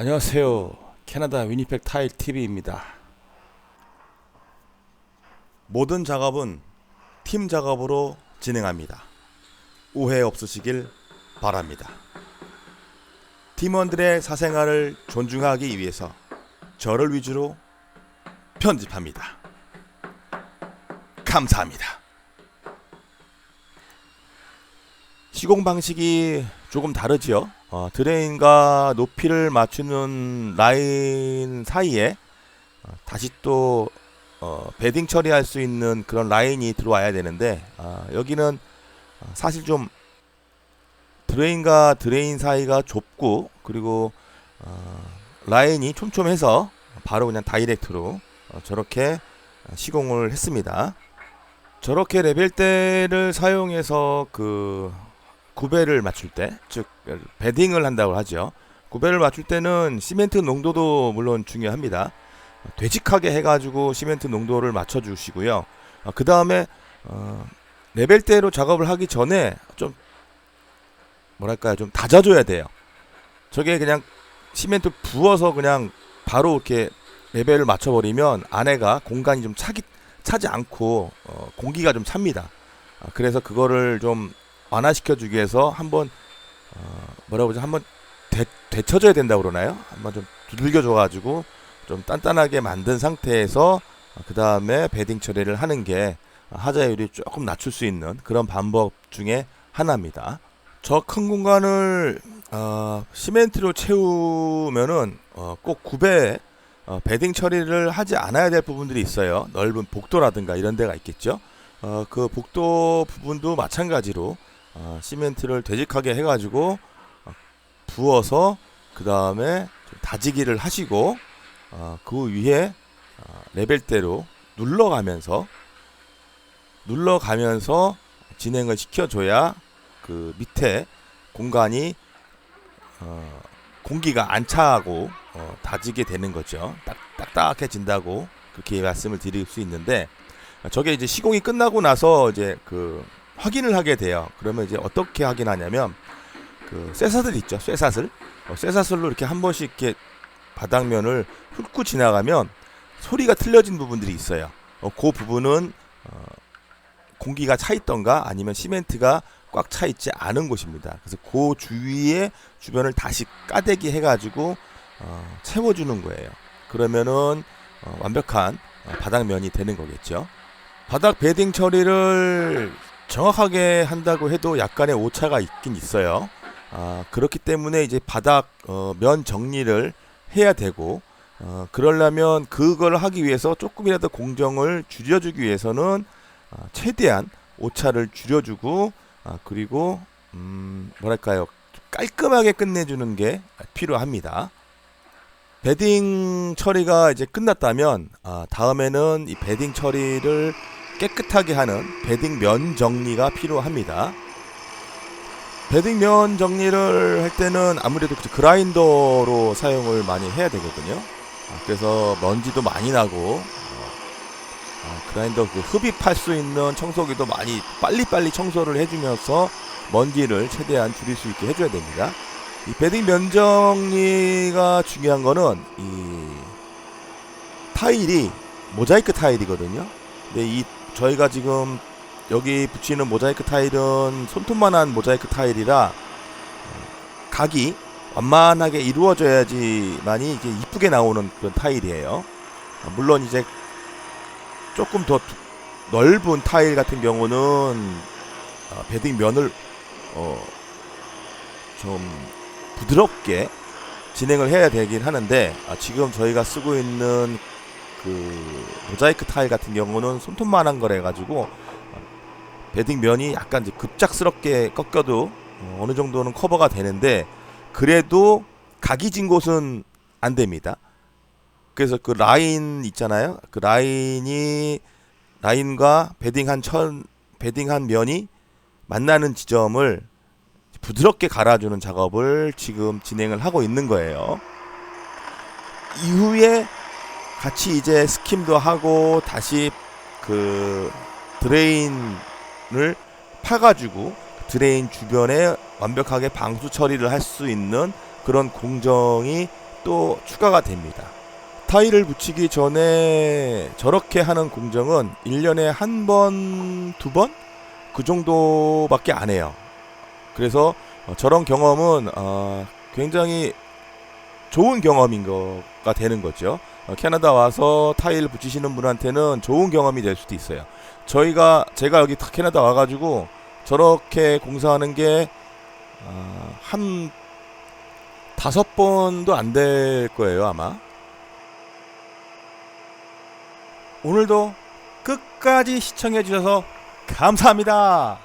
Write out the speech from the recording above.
안녕하세요. 캐나다 위니펙 타일 TV입니다. 모든 작업은 팀 작업으로 진행합니다. 오해 없으시길 바랍니다. 팀원들의 사생활을 존중하기 위해서 저를 위주로 편집합니다. 감사합니다. 시공 방식이 조금 다르지요. 어, 드레인과 높이를 맞추는 라인 사이에 어, 다시 또 어, 베딩 처리할 수 있는 그런 라인이 들어와야 되는데 아, 여기는 어, 사실 좀 드레인과 드레인 사이가 좁고 그리고 어, 라인이 촘촘해서 바로 그냥 다이렉트로 어, 저렇게 시공을 했습니다. 저렇게 레벨대를 사용해서 그 구배를 맞출 때, 즉 베딩을 한다고 하죠. 구배를 맞출 때는 시멘트 농도도 물론 중요합니다. 되직하게 해가지고 시멘트 농도를 맞춰주시고요. 그 다음에 어, 레벨대로 작업을 하기 전에 좀 뭐랄까요, 좀 다져줘야 돼요. 저게 그냥 시멘트 부어서 그냥 바로 이렇게 레벨을 맞춰버리면 안에가 공간이 좀 차기 차지 않고 어, 공기가 좀 찹니다. 아, 그래서 그거를 좀 완화시켜주기 위해서 한번 어, 뭐라고 그러죠? 한번 되, 되쳐줘야 된다고 그러나요? 한번 좀 두들겨줘가지고 좀 단단하게 만든 상태에서 그 다음에 베딩 처리를 하는 게 하자율이 조금 낮출 수 있는 그런 방법 중에 하나입니다. 저 큰 공간을 어, 시멘트로 채우면은 어, 꼭 구배 어, 베딩 처리를 하지 않아야 될 부분들이 있어요. 넓은 복도라든가 이런 데가 있겠죠. 어, 그 복도 부분도 마찬가지로 어, 시멘트를 되직하게 해가지고 어, 부어서 그 다음에 다지기를 하시고 어, 그 위에 어, 레벨대로 눌러가면서 눌러가면서 진행을 시켜줘야 그 밑에 공간이 어, 공기가 안 차고 어, 다지게 되는 거죠. 딱, 딱딱해진다고 그렇게 말씀을 드릴 수 있는데 저게 이제 시공이 끝나고 나서 이제 그 확인을 하게 돼요. 그러면 이제 어떻게 확인하냐면 그 쇠사슬 있죠. 쇠사슬. 어, 쇠사슬로 이렇게 한 번씩 이렇게 바닥면을 훑고 지나가면 소리가 틀려진 부분들이 있어요. 어, 그 부분은 어, 공기가 차 있던가 아니면 시멘트가 꽉 차 있지 않은 곳입니다. 그래서 그 주위에 주변을 다시 까대기 해가지고 어, 채워주는 거예요. 그러면은 어, 완벽한 어, 바닥면이 되는 거겠죠. 바닥 베딩 처리를 정확하게 한다고 해도 약간의 오차가 있긴 있어요. 아, 그렇기 때문에 이제 바닥 어, 면 정리를 해야 되고 어, 그러려면 그걸 하기 위해서 조금이라도 공정을 줄여주기 위해서는 어, 최대한 오차를 줄여주고 아, 그리고 음, 뭐랄까요 깔끔하게 끝내주는 게 필요합니다. 베딩 처리가 이제 끝났다면 아, 다음에는 이 베딩 처리를 깨끗하게 하는 베딩 면 정리가 필요합니다. 베딩 면 정리를 할 때는 아무래도 그 그라인더로 사용을 많이 해야 되거든요. 아, 그래서 먼지도 많이 나고 어, 아, 그라인더 그 흡입할 수 있는 청소기도 많이 빨리빨리 청소를 해주면서 먼지를 최대한 줄일 수 있게 해줘야 됩니다. 이 베딩 면 정리가 중요한 거는 이 타일이 모자이크 타일이거든요. 근데 이 저희가 지금 여기 붙이는 모자이크 타일은 손톱만한 모자이크 타일이라 어, 각이 완만하게 이루어져야지만이 이게 이쁘게 나오는 그런 타일이에요. 어, 물론 이제 조금 더 넓은 타일 같은 경우는 어, 베딩 면을 어, 좀 부드럽게 진행을 해야 되긴 하는데 아, 지금 저희가 쓰고 있는 그 모자이크 타일 같은 경우는 손톱만한 거래 가지고 베딩 면이 약간 이제 급작스럽게 꺾여도 어, 느 정도는 커버가 되는데 그래도 각이 진 곳은 안 됩니다. 그래서 그 라인 있잖아요. 그 라인이 라인과 베딩한 천 베딩한 면이 만나는 지점을 부드럽게 갈아주는 작업을 지금 진행을 하고 있는 거예요. 이후에 같이 이제 스킴도 하고 다시 그 드레인을 파가지고 드레인 주변에 완벽하게 방수 처리를 할 수 있는 그런 공정이 또 추가가 됩니다. 타일을 붙이기 전에 저렇게 하는 공정은 1년에 한 번, 두 번? 그 정도밖에 안 해요. 그래서 어, 저런 경험은 어, 굉장히 좋은 경험인 거가 되는 거죠. 어, 캐나다 와서 타일 붙이시는 분한테는 좋은 경험이 될 수도 있어요. 저희가 제가 여기 타- 캐나다 와가지고 저렇게 공사하는 게 어, 한 다섯 번도 안 될 거예요 아마. 오늘도 끝까지 시청해 주셔서 감사합니다.